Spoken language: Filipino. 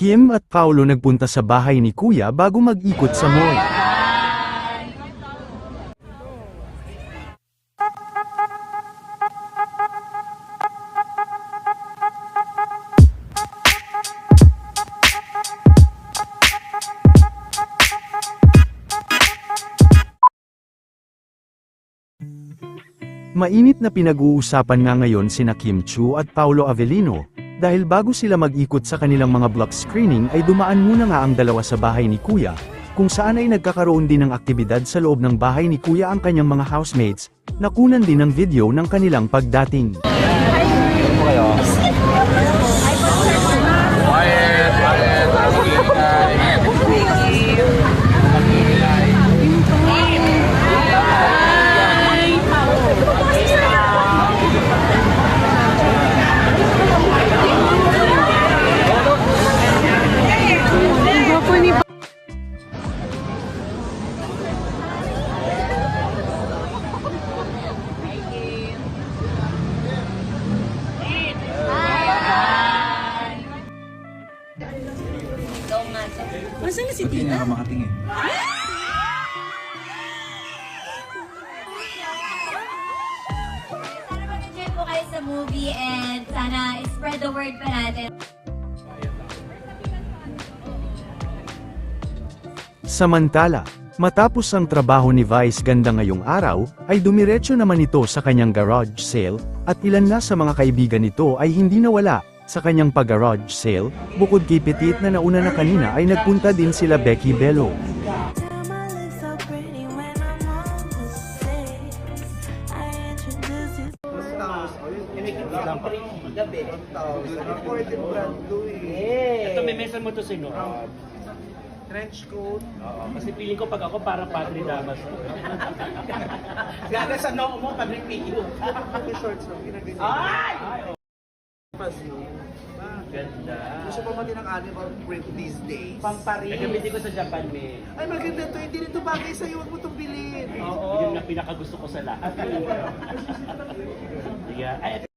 Kim at Paulo nagpunta sa bahay ni Kuya bago mag-ikot sa mall. Mainit na pinag-uusapan nga ngayon sina Kim Chu at Paulo Avellino, dahil bago sila mag-ikot sa kanilang mga block screening ay dumaan muna nga ang dalawa sa bahay ni Kuya, kung saan ay nagkakaroon din ng aktibidad sa loob ng bahay ni Kuya ang kanyang mga housemates, nakunan din ng video ng kanilang pagdating. Masa na si Tita? makatingin. Sana mag-enjoy po kayo sa movie and sana spread the word pa natin. Samantala, matapos ang trabaho ni Vice ganda ngayong araw, ay dumiretso naman ito sa kanyang garage sale, at ilan na sa mga kaibigan nito ay hindi nawala, sa kanyang pag-garage sale, bukod kay Petit na nauna na kanina ay nagpunta din sila Becky Bello. Damn, I look so pretty when I'm on the stage. I introduce you. Ito, may mesa mo to sino? Trench coat. Oo, kasi feeling ko pag ako parang Padre Damas. Gaga sa noo mo pag nagpigil. Shorts lang. Ay! Pas yun. Ganda. Gusto pa mati ng animal print these days. Pamparis. Nagabiti ko sa Japan, me. Ay, maganda to. Hindi rin to bagay sa'yo. Huwag mo itong bilhin. Oo. Yun nga pinakagusto ko sa lahat. yeah. Ay,